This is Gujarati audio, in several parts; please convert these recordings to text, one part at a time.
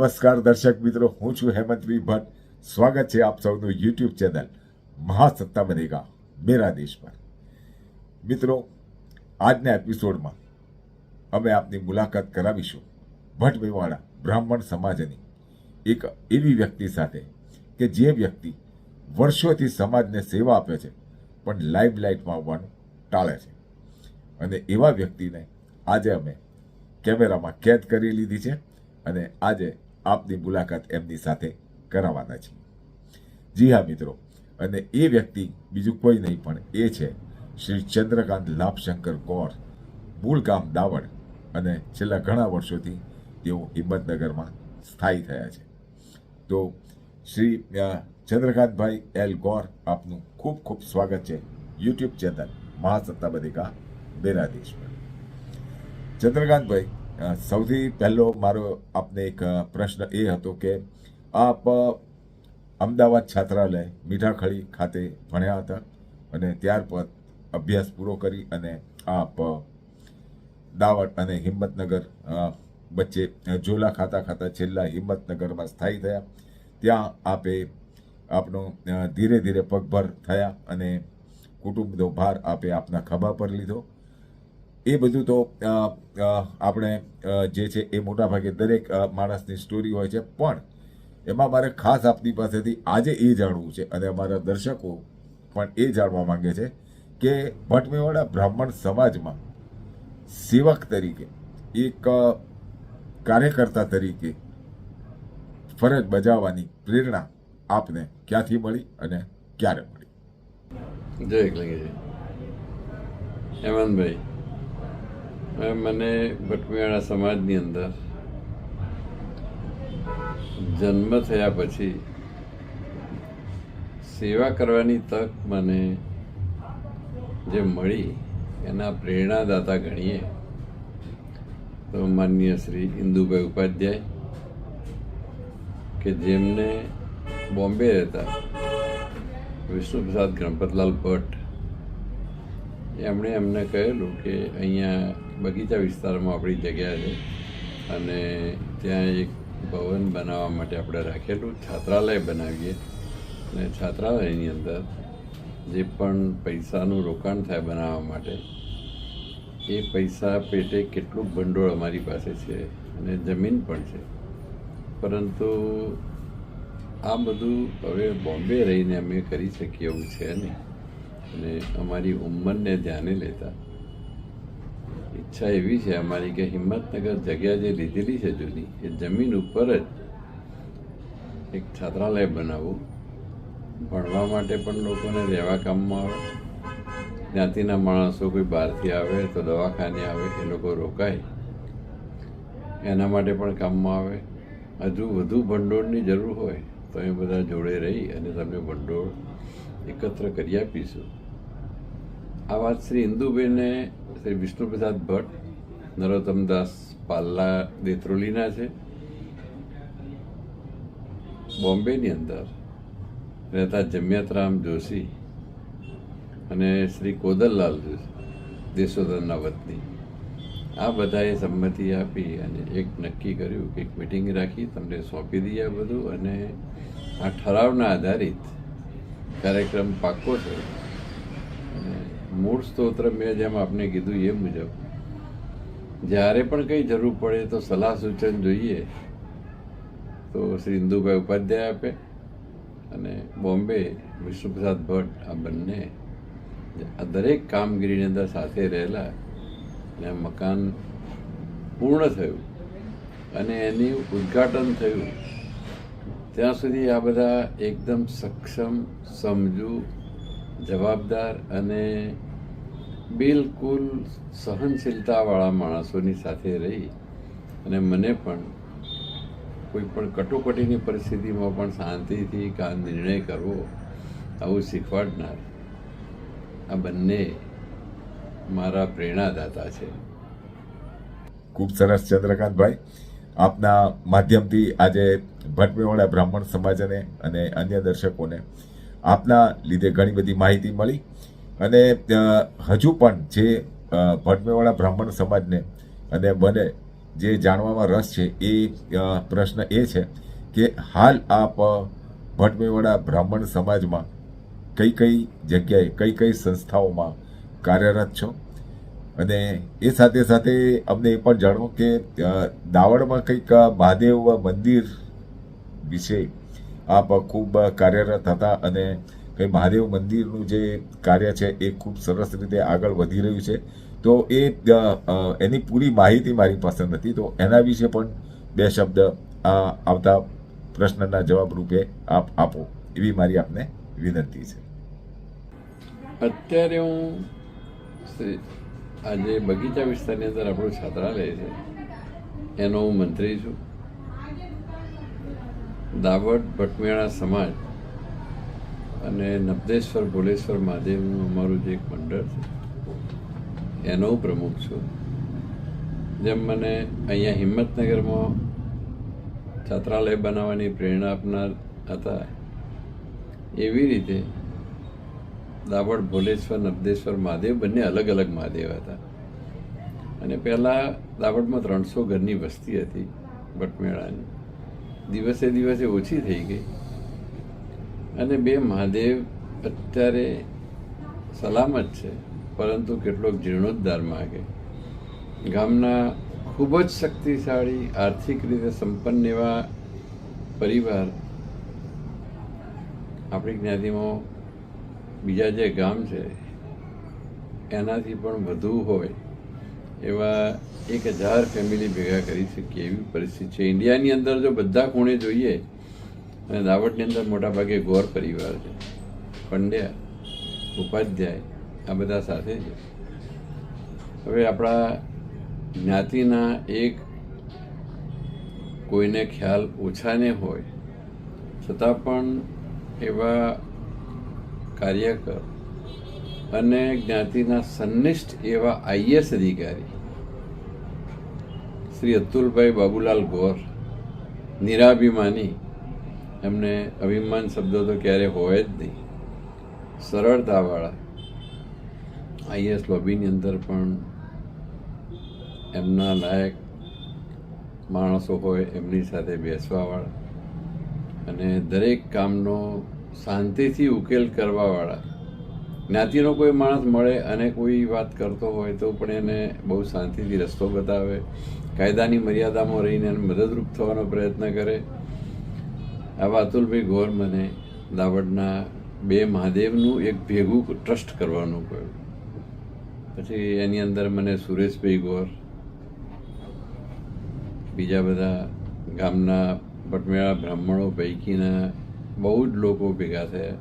નમસ્કાર દર્શક મિત્રો, હું છું હેમંત ભટ્ટ સ્વાગત છે આપ સૌનું યુટ્યુબ ચેનલ મહાસત્તા બનેગા મેરા દેશ પર. મિત્રો, આજના એપિસોડમાં અમે આપની મુલાકાત કરાવીશું ભટ્ટ મેવાડા, બ્રાહ્મણ સમાજની. એક એવી વ્યક્તિ સાથે કે જે વ્યક્તિ વર્ષોથી સમાજને સેવા આપે છે, પણ લાઈવ લાઇટમાં આવવાનું ટાળે છે. અને એવા વ્યક્તિને આજે અમે કેમેરામાં કેદ કરી લીધી છે અને આજે આપની મુલાકાત એમની સાથે કરાવવાના છીએ જી હા, મિત્રો. અને એ વ્યક્તિ, બીજું કોઈ નહીં, પણ એ છે શ્રી ચંદ્રકાંત લાભશંકર ગોર મૂળ ગામ દાવડ અને છેલ્લા ઘણા વર્ષોથી તેઓ હિંમતનગરમાં સ્થાયી થયા છે. તો શ્રી ચંદ્રકાંતભાઈ એલ ગોર આપનું ખૂબ ખૂબ સ્વાગત છે યુટ્યુબ ચેનલ મહાસત્તા બધિકા બેરાદેશ પર ચંદ્રકાંતભાઈ સૌથી પહેલો મારો આપને એક પ્રશ્ન એ હતો કે આપ અમદાવાદ છાત્રાલય મીઠાખળી ખાતે ભણ્યા હતા અને ત્યાર પર અભ્યાસ પૂરો કરી અને આપ દાવટ અને હિંમતનગર વચ્ચે જોલા ખાતા ખાતા છેલ્લા હિંમતનગરમાં સ્થાયી થયા. ત્યાં આપે આપનો ધીરે ધીરે પગભર થયા અને કુટુંબનો ભાર આપે આપના ખભા પર લીધો. એ બધું તો આપણે જે છે એ મોટાભાગે દરેક માણસની સ્ટોરી હોય છે. પણ એમાં મારે ખાસ આપની પાસેથી આજે એ જાણવું છે અને અમારા દર્શકો પણ એ જાણવા માંગે છે કે ભટમેવાડા બ્રાહ્મણ સમાજમાં સેવક તરીકે, એક કાર્યકર્તા તરીકે ફરજ બજાવવાની પ્રેરણા આપને ક્યાંથી મળી અને ક્યારે મળી? જય હેમંતભાઈ મને ભટમિયાળા સમાજની અંદર જન્મ થયા પછી સેવા કરવાની તક મને જે મળી એના પ્રેરણાદાતા ગણીએ તો માનનીય શ્રી ઇન્દુભાઈ ઉપાધ્યાય કે જેમને બોમ્બે રહેતા વિષ્ણુપ્રસાદ ગણપતલાલ ભટ્ટ, એમણે એમને કહેલું કે અહીંયા બગીચા વિસ્તારમાં આપણી જગ્યા છે. અને ત્યાં એક ભવન બનાવવા માટે આપણે રાખેલું, છાત્રાલય બનાવીએ. અને છાત્રાલયની અંદર જે પણ પૈસાનું રોકાણ થાય બનાવવા માટે, એ પૈસા પેટે કેટલું ભંડોળ અમારી પાસે છે અને જમીન પણ છે. પરંતુ આ બધું હવે બોમ્બે રહીને અમે કરી શકીએ એવું છે નહીં. અને અમારી ઉંમરને ધ્યાને લેતા ઈચ્છા એવી છે અમારી કે હિંમતનગર જગ્યા જે લીધેલી છે જૂની, એ જમીન ઉપર જ એક છાત્રાલય બનાવવું. ભણવા માટે પણ લોકોને રહેવા કામમાં આવે. જ્ઞાતિના માણસો કોઈ બહારથી આવે તો દવાખાને આવે, એ લોકો રોકાય. એના માટે પણ કામમાં આવે. હજુ વધુ ભંડોળની જરૂર હોય તો એ બધા જોડે રહી અને તમને ભંડોળ એકત્ર કરી આપીશું. આ વાત શ્રી ઇન્દુબેને શ્રી વિષ્ણુપ્રસાદ ભટ્ટ નરોત્તમદાસ પાલ્લા દેત્રોલીના છે બોમ્બેની અંદર રહેતા જમિયતરામ જોશી અને શ્રી કોદરલાલ જોશી દેશોદરના વતની આ બધાએ સંમતિ આપી અને એક નક્કી કર્યું કે એક મિટિંગ રાખી તમને સોંપી દઈએ બધું અને આ ઠરાવના આધારિત કાર્યક્રમ પાક્કો થયો મૂળ સ્તોત્ર મેં જેમ આપને કીધું એ મુજબ. જ્યારે પણ કંઈ જરૂર પડે તો સલાહ સૂચન જોઈએ. તો શ્રી ઇન્દુભાઈ ઉપાધ્યાય આપે અને બોમ્બે વિષ્ણુપ્રસાદ ભટ્ટ આ બંને આ દરેક કામગીરીની અંદર સાથે રહેલા અને મકાન પૂર્ણ થયું અને એની ઉદ્ઘાટન થયું. ત્યાં સુધી આ બધા એકદમ સક્ષમ, સમજુ, જવાબદાર અને બિલકુલ સહનશીલતાવાળા માણસોની સાથે રહી અને મને પણ કોઈ પણ કટોકટીની પરિસ્થિતિમાં પણ શાંતિથી કા નિર્ણય કરવો આવું શીખવાડનાર આ બંને મારા પ્રેરણાદાતા છે. ખૂબ સરસ ચંદ્રકાંતભાઈ આપના માધ્યમથી આજે ભટમેવાડા બ્રાહ્મણ સમાજને અને અન્ય દર્શકોને આપના લીધે ઘણી બધી માહિતી મળી. અને હજુ પણ જે ભટમેવાળા બ્રાહ્મણ સમાજને અને મને જે જાણવામાં રસ છે એ પ્રશ્ન એ છે કે હાલ આપ ભટમેવાળા બ્રાહ્મણ સમાજમાં કઈ કઈ જગ્યાએ કઈ કઈ સંસ્થાઓમાં કાર્યરત છો? અને એ સાથે સાથે અમને એ પણ જાણો કે દાવડમાં કંઈક મહાદેવ મંદિર વિશે આપ ખૂબ કાર્યરત હતા અને કંઈ મહાદેવ મંદિરનું જે કાર્ય છે એ ખૂબ સરસ રીતે આગળ વધી રહ્યું છે. તો એ એની પૂરી માહિતી મારી પાસે નથી. તો એના વિશે પણ બે શબ્દ આ આવતા પ્રશ્નના જવાબ રૂપે આપ આપો. એવી મારી આપને વિનંતી છે. અત્યારે હું આજે બગીચા વિસ્તારની અંદર આપણું છાત્રાલય છે. એનો હું મંત્રી છું. દાવડ ભટમેળા સમાજ અને નબદેશ્વર, ભોલેશ્વર મહાદેવનું અમારું જે એક મંડળ છે, એનો પ્રમુખ છું. જેમ મને અહીંયા હિંમતનગરમાં છાત્રાલય બનાવવાની પ્રેરણા આપનાર હતા, એવી રીતે દાવડ ભોલેશ્વર, નબદેશ્વર મહાદેવ બંને અલગ અલગ મહાદેવ હતા. અને પહેલાં દાવડમાં ત્રણસો ઘરની વસ્તી હતી ભટમેળાની દિવસે દિવસે ઓછી થઈ ગઈ. અને બે મહાદેવ અત્યારે સલામત છે, પરંતુ કેટલોક જીર્ણોદ્ધાર માગે ગામના ખૂબ જ શક્તિશાળી, આર્થિક રીતે સંપન્ન એવા પરિવાર આપણી જ્ઞાતિમાં બીજા જે ગામ છે, એનાથી પણ વધુ હોય એવા એક હજાર ફેમિલી ભેગા કરી શકીએ એવી પરિસ્થિતિ છે. ઇન્ડિયાની અંદર જો બધા ખૂણે જોઈએ અને દાવડની અંદર મોટાભાગે ગોર પરિવાર છે. પંડ્યા, ઉપાધ્યાય, આ બધા સાથે છે. હવે આપણા જ્ઞાતિના એક કોઈને ખ્યાલ ઓછાને હોય, છતાં પણ એવા કાર્યકર અને જ્ઞાતિના સંનિષ્ઠ એવા આઈએસ અધિકારી, શ્રી અતુલભાઈ બાબુલાલ ગોર, નિરાભિમાની એમને અભિમાન શબ્દો તો ક્યારે હોય જ નહીં. સરળતાવાળા આઈએસ લોબીની અંદર પણ એમના લાયક માણસો હોય, એમની સાથે બેસવાવાળા અને દરેક કામનો શાંતિથી ઉકેલ કરવાવાળા. જ્ઞાતિનો કોઈ માણસ મળે અને કોઈ વાત કરતો હોય તો પણ એને બહુ શાંતિથી રસ્તો બતાવે, કાયદાની મર્યાદામાં રહીને એને મદદરૂપ થવાનો પ્રયત્ન કરે. આવા અતુલભાઈ ગોર મને દાવડના બે મહાદેવનું એક ભેગું ટ્રસ્ટ કરવાનું કહ્યું. પછી એની અંદર મને સુરેશભાઈ ગોર, બીજા બધા ગામના ભટમેળા બ્રાહ્મણો, પૈકીના બહુ જ લોકો ભેગા થયા.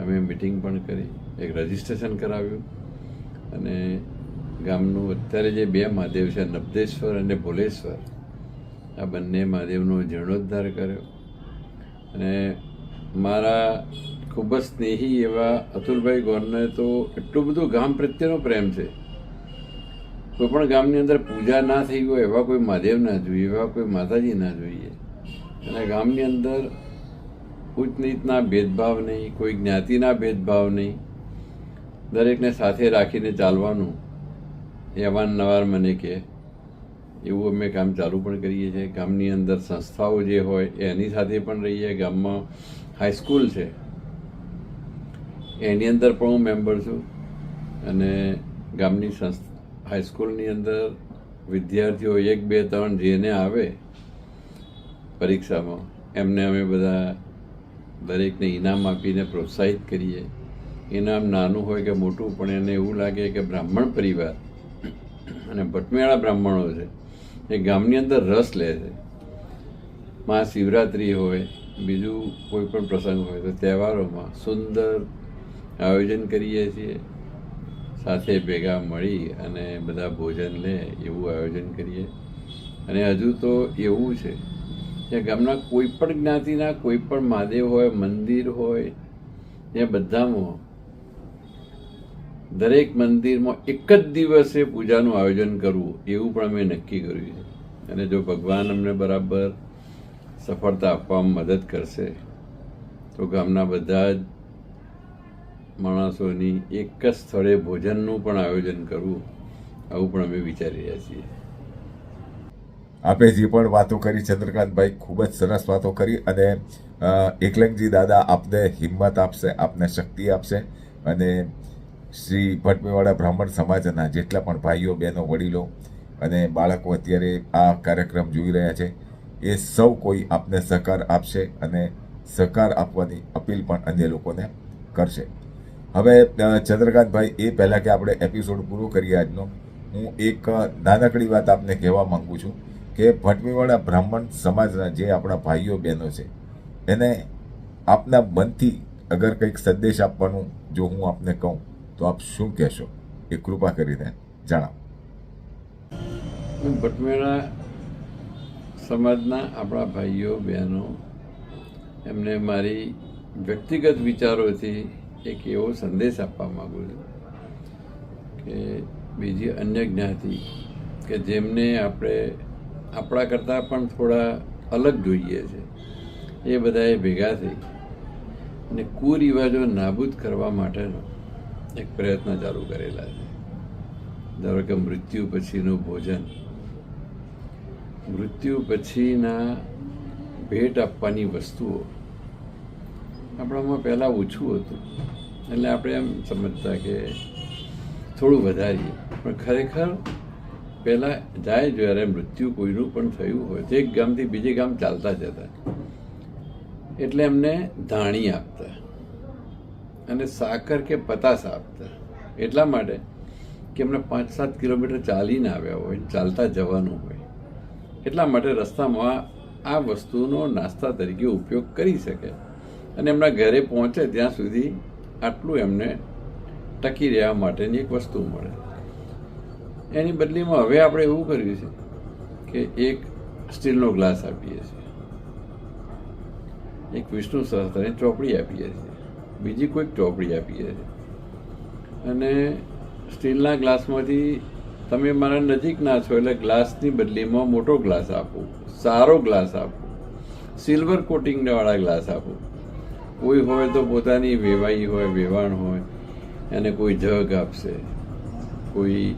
અમે મિટિંગ પણ કરી, એક રજિસ્ટ્રેશન કરાવ્યું. અને ગામનું અત્યારે જે બે મહાદેવ છે, નબદેશ્વર અને ભોલેશ્વર, આ બંને મહાદેવનો જીર્ણોદ્ધાર કર્યો. અને મારા ખૂબ જ સ્નેહી એવા અતુલભાઈ ગોરને તો એટલું બધું ગામ પ્રત્યેનો પ્રેમ છે. કોઈ પણ ગામની અંદર પૂજા ના થઈ હોય, એવા કોઈ મહાદેવ ના જોઈએ, એવા કોઈ માતાજી ના જોઈએ. અને ગામની અંદર ઉચ્ચ નીચના ભેદભાવ નહીં, કોઈ જ્ઞાતિના ભેદભાવ નહીં. દરેકને સાથે રાખીને ચાલવાનું, એ અવારનવાર મને કહે. એવું અમે કામ ચાલુ પણ કરીએ છીએ. ગામની અંદર સંસ્થાઓ જે હોય, એની સાથે પણ રહીએ. ગામમાં હાઈસ્કૂલ છે. એની અંદર પણ હું મેમ્બર છું. અને ગામની સંસ્થા હાઈસ્કૂલની અંદર વિદ્યાર્થીઓ એક, બે, ત્રણ જેને આવે પરીક્ષામાં, એમને અમે બધા દરેકને ઇનામ આપીને પ્રોત્સાહિત કરીએ. ઇનામ નાનું હોય કે મોટું, પણ એને એવું લાગે કે બ્રાહ્મણ પરિવાર અને ભટમેળા બ્રાહ્મણો છે. એ ગામની અંદર રસ લે છે. મહાશિવરાત્રિ હોય, બીજું કોઈ પણ પ્રસંગ હોય તો તહેવારોમાં સુંદર આયોજન કરીએ છીએ. સાથે ભેગા મળી અને બધા ભોજન લે એવું આયોજન કરીએ. અને હજુ તો એવું છે કે ગામના કોઈ પણ જ્ઞાતિના કોઈ પણ મહાદેવ હોય, મંદિર હોય એ બધામાં દરેક મંદિરમાં એક જ દિવસે પૂજાનું આયોજન કરવું, એવું પણ અમે નક્કી કર્યું છે. અને જો ભગવાન અમને બરાબર સફળતા આપવામાં મદદ કરશે, તો ગામના બધા જ માણસોની એક જ સ્થળે ભોજનનું પણ આયોજન કરવું, આવું પણ અમે વિચારી રહ્યા છીએ. આપે જે પણ વાતો કરી, ચંદ્રકાંતભાઈ ખૂબ જ સરસ વાતો કરી અને એકલંગજી દાદા આપને હિંમત આપશે, આપને શક્તિ આપશે અને શ્રી ભટમેવાડા બ્રાહ્મણ સમાજના જેટલા પણ ભાઈઓ, બહેનો, વડીલો અને બાળકો અત્યારે આ કાર્યક્રમ જોઈ રહ્યા છે, એ સૌ કોઈ આપને સહકાર આપશે અને સહકાર આપવાની અપીલ પણ અન્ય લોકોને કરશે. હવે ચંદ્રકાંતભાઈ, એ પહેલાં કે આપણે એપિસોડ પૂરો કરીએ આજનો, હું એક નાનકડી વાત આપને કહેવા માગું છું કે ભટમીવાડા બ્રાહ્મણ સમાજના જે આપણા ભાઈઓ, બહેનો છે, એને આપના મનથી અગર કંઈક સંદેશ આપવાનું જો હું આપને કહું તો આપ શું કહેશો? એ કૃપા કરીને જણાવો. ભટમેળા સમાજના આપણા ભાઈઓ, બહેનો, એમને મારી વ્યક્તિગત વિચારોથી એક એવો સંદેશ આપવા માગું છું કે બીજી અન્ય જ્ઞાતિ કે જેમને આપણે આપણા કરતાં પણ થોડા અલગ જોઈએ છે, એ બધાએ ભેગા થઈ અને કુરિવાજો નાબૂદ કરવા માટેનો એક પ્રયત્ન ચાલુ કરેલા છે. ધારો કે મૃત્યુ પછીનું ભોજન. મૃત્યુ પછીના ભેટ આપવાની વસ્તુઓ. આપણામાં પહેલાં ઓછું હતું. એટલે આપણે એમ સમજતા કે થોડું વધારીએ. પણ ખરેખર પહેલાં જાય જ્યારે મૃત્યુ કોઈનું પણ થયું હોય, તો એક ગામથી બીજે ગામ ચાલતા જતા. એટલે એમને ધાણી આપતા. અને સાકર કે પતાસ આપતા એટલા માટે કે એમને પાંચ સાત કિલોમીટર ચાલીને આવ્યા હોય, ચાલતા જવાનું હોય. એટલા માટે રસ્તામાં આ વસ્તુનો નાસ્તા તરીકે ઉપયોગ કરી શકે. અને એમના ઘરે પહોંચે ત્યાં સુધી આટલું એમને ટકી રહેવા માટેની એક વસ્તુ મળે. એની બદલીમાં હવે આપણે એવું કર્યું છે કે એક સ્ટીલનો ગ્લાસ આપીએ છીએ. એક વિષ્ણુ સહસ્ત્રની ચોપડી આપીએ છીએ. બીજી કોઈક ચોપડી આપીએ. છીએ અને સ્ટીલના ગ્લાસમાંથી તમે મારા નજીકના છો એટલે ગ્લાસની બદલીમાં મોટો ગ્લાસ આપો, સારો ગ્લાસ આપો સિલ્વર કોટિંગવાળા ગ્લાસ આપો. કોઈ હોય તો પોતાની વેવાઈ હોય, વેવાણ હોય, એને કોઈ જગ આપશે, કોઈ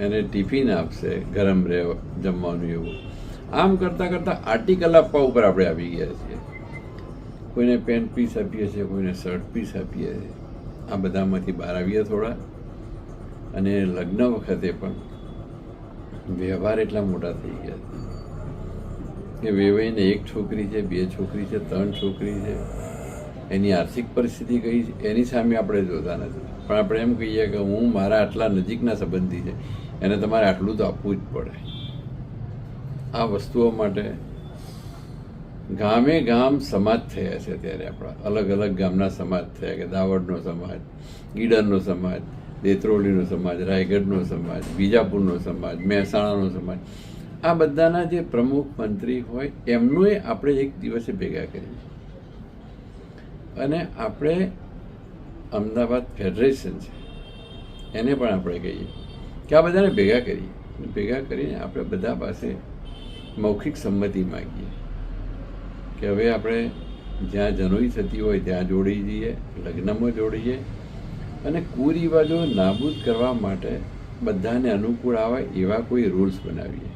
એને ટિફિન આપશે, ગરમ રહે જમવાનું એવું. આમ કરતાં કરતાં આર્ટિકલ આપવા ઉપર આપણે આવી ગયા છીએ. કોઈને પેન્ટ પીસ આપીએ છીએ, કોઈને શર્ટ પીસ આપીએ છીએ. આ બધામાંથી બહાર આવીએ થોડા. અને લગ્ન વખતે પણ વ્યવહાર એટલા મોટા થઈ ગયા છે. કે વેવાઈને એક છોકરી છે, બે છોકરી છે, ત્રણ છોકરી છે. એની આર્થિક પરિસ્થિતિ કઈ છે, એની સામે આપણે જોતા નથી. પણ આપણે એમ કહીએ કે હું મારા આટલા નજીકના સંબંધી છે, એને તમારે આટલું તો આપવું જ પડે. આ વસ્તુઓ માટે ગામે ગામ સમાજ થયા છે ત્યારે આપણા. અલગ અલગ ગામના સમાજ થયા કે દાવડનો સમાજ ગીડરનો સમાજ, દેત્રોલીનો સમાજ, રાયગઢનો સમાજ, બીજાપુરનો સમાજ, મહેસાણાનો સમાજ. આ બધાના જે પ્રમુખ મંત્રી હોય એમનું આપણે એક દિવસે ભેગા કરીએ અને આપણે અમદાવાદ ફેડરેશન છે. એને પણ આપણે કહીએ. કે આ બધાને ભેગા કરીએ. ભેગા કરીને આપણે બધા પાસે મૌખિક સંમતિ માગીએ. કે હવે આપણે જ્યાં જનોઈ થતી હોય ત્યાં જોડી દઈએ, લગ્નમાં જોડીએ અને કુરિવાજો નાબૂદ કરવા માટે બધાને અનુકૂળ આવે એવા કોઈ રૂલ્સ બનાવીએ.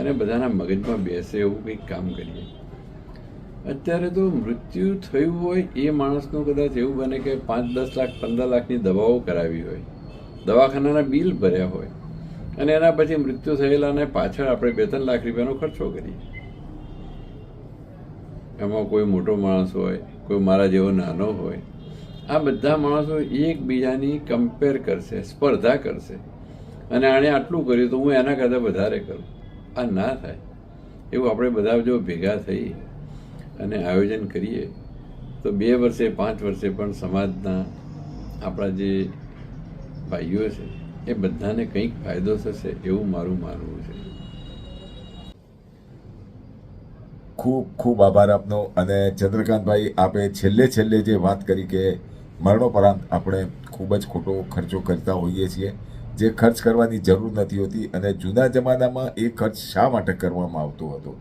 અને બધાના મગજમાં બેસે એવું કંઈક કામ કરીએ. અત્યારે તો મૃત્યુ થયું હોય એ માણસનું કદાચ એવું બને કે પાંચ, દસ લાખ, પંદર લાખની દવાઓ કરાવી હોય. દવાખાનાના બિલ ભર્યા હોય. અને એના પછી મૃત્યુ થયેલાને પાછળ આપણે બે, ત્રણ લાખ રૂપિયાનો ખર્ચો કરીએ. એમાં કોઈ મોટો માણસ હોય, કોઈ મારા જેવો નાનો હોય, આ બધા માણસો એકબીજાની કમ્પેર કરશે, સ્પર્ધા કરશે. અને આણે આટલું કર્યું તો હું એના કરતાં વધારે કરું. આ ના થાય. એવું આપણે બધા જો ભેગા થઈ અને આયોજન કરીએ, તો બે વર્ષે, પાંચ વર્ષે પણ સમાજના આપણા જે ભાઈઓ છે, એ બધાને કંઈક ફાયદો થશે એવું મારું માનવું છે. ખૂબ ખૂબ આભાર આપનો અને ચંદ્રકાંતભાઈ આપે છેલ્લે છેલ્લે જે વાત કરી કે મરણોપરાંત આપણે ખૂબ જ ખોટો ખર્ચો કરતા હોઈએ છીએ, જે ખર્ચ કરવાની જરૂર નથી હોતી અને જૂના જમાનામાં એ ખર્ચ શા માટે કરવામાં આવતો હતો?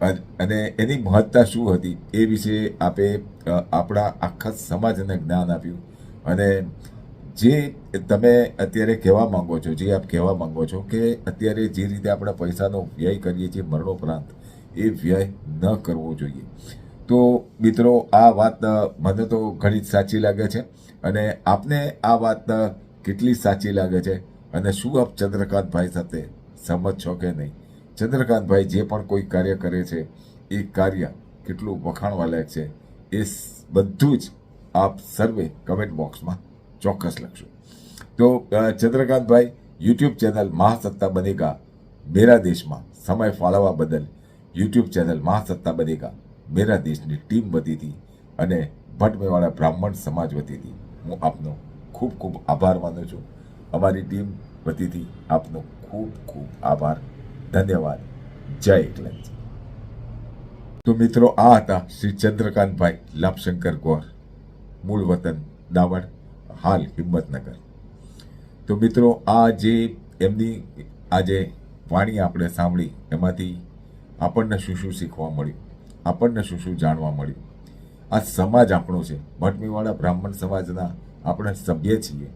અન- એની મહત્તા શું હતી એ વિશે આપે આપણા આખા સમાજને જ્ઞાન આપ્યું. અને જે તમે અત્યારે કહેવા માગો છો, જે આપ કહેવા માંગો છો કે અત્યારે જે રીતે આપણે પૈસાનો વ્યય કરીએ છીએ મરણોપરાંત એ વ્યય ન કરવો જોઈએ. તો મિત્રો, આ વાત મને તો ઘણી જ સાચી લાગે છે અને આપને આ વાત કેટલી સાચી લાગે છે અને શું આપ ચંદ્રકાંતભાઈ સાથે સહમત છો કે નહીં? ચંદ્રકાંતભાઈ જે પણ કોઈ કાર્ય કરે છે, એ કાર્ય કેટલું વખાણવા લાયક છે, એ બધું જ આપ સર્વે કમેન્ટ બોક્સમાં ચોક્કસ લખશો તો ચંદ્રકાંતભાઈ, યુટ્યુબ ચેનલ મહાસત્તા બનેગા, મેરા દેશમાં સમય ફાળવવા બદલ યુટ્યુબ ચેનલ મહાસત્તા બનેગા મેરા દેશની ટીમ વતીથી અને ભટમેવાળા બ્રાહ્મણ સમાજ વતીથી હું આપનો ખૂબ ખૂબ આભાર માનું છું. અમારી ટીમ વતીથી આપનો ખૂબ ખૂબ આભાર. ધન્યવાદ. જય એકલંજ તો મિત્રો, આ હતા શ્રી ચંદ્રકાંતભાઈ લાભશંકર ગોર, મૂળ વતન દાવડ હાલ હિંમતનગર. તો મિત્રો, આ જે એમની આજે વાણી આપણે સાંભળી, એમાંથી આપણને શું શું શીખવા મળ્યું આપણને શું શું જાણવા મળ્યું આ સમાજ આપણો છે. ભટમીવાળા બ્રાહ્મણ સમાજના આપણે સભ્ય છીએ.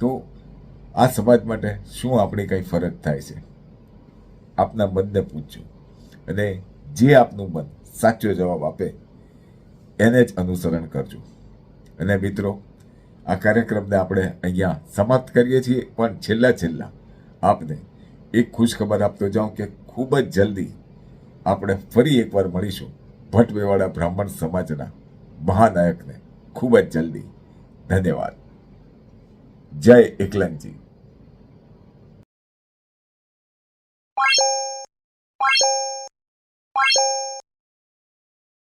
તો આ સમાજ માટે શું આપણી કંઈ ફરજ થાય છે? આપના મનને પૂછજો. અને જે આપનું મન સાચો જવાબ આપે, એને જ અનુસરણ કરજો. અને મિત્રો, આ કાર્યક્રમને આપણે અહીંયા સમાપ્ત કરીએ છીએ. પણ છેલ્લા છેલ્લા આપને એક ખુશ ખબર આપતો જાઉં કે ખૂબ જ જલ્દી આપણે ફરી એકવાર મળીશું. ભટ્ટવેવાળા બ્રાહ્મણ સમાજના મહાનાયકને ખૂબ જ જલ્દી. ધન્યવાદ. જય એકલંગજી